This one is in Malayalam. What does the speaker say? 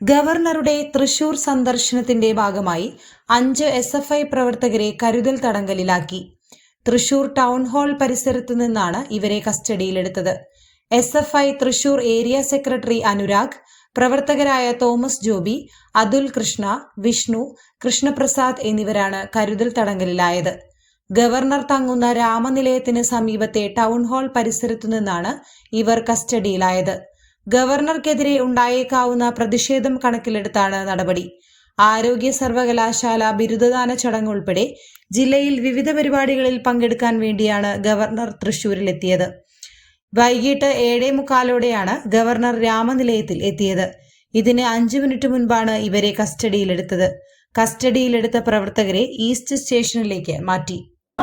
ഗവർണറുടെ തൃശൂർ സന്ദർശനത്തിന്റെ ഭാഗമായി അഞ്ച് എസ് എഫ് ഐ പ്രവർത്തകരെ കരുതൽ തടങ്കലിലാക്കി. തൃശൂർ ടൗൺ ഹാൾ പരിസരത്തു നിന്നാണ് ഇവരെ കസ്റ്റഡിയിലെടുത്തത്. S F I Thrissur area secretary Anurag പ്രവർത്തകരായ തോമസ് ജോബി അതുൽ കൃഷ്ണ വിഷ്ണു കൃഷ്ണപ്രസാദ് എന്നിവരാണ് കരുതൽ തടങ്കലിലായത്. ഗവർണർ തങ്ങുന്ന രാമനിലയത്തിന് സമീപത്തെ ടൗൺ ഹാൾ പരിസരത്തു നിന്നാണ് ഇവർ കസ്റ്റഡിയിലായത്. ഗവർണർക്കെതിരെ ഉണ്ടായേക്കാവുന്ന പ്രതിഷേധം കണക്കിലെടുത്താണ് നടപടി. ആരോഗ്യ സർവകലാശാല ബിരുദദാന ചടങ്ങ് ഉൾപ്പെടെ ജില്ലയിൽ വിവിധ പരിപാടികളിൽ പങ്കെടുക്കാൻ വേണ്ടിയാണ് ഗവർണർ തൃശൂരിലെത്തിയത്. വൈകിട്ട് ഏഴേ മുക്കാലോടെയാണ് ഗവർണർ രാമനിലയത്തിൽ എത്തിയത്. ഇതിന് അഞ്ചു മിനിറ്റ് മുൻപാണ് ഇവരെ കസ്റ്റഡിയിലെടുത്തത്. കസ്റ്റഡിയിലെടുത്ത പ്രവർത്തകരെ ഈസ്റ്റ് സ്റ്റേഷനിലേക്ക് മാറ്റി. ആ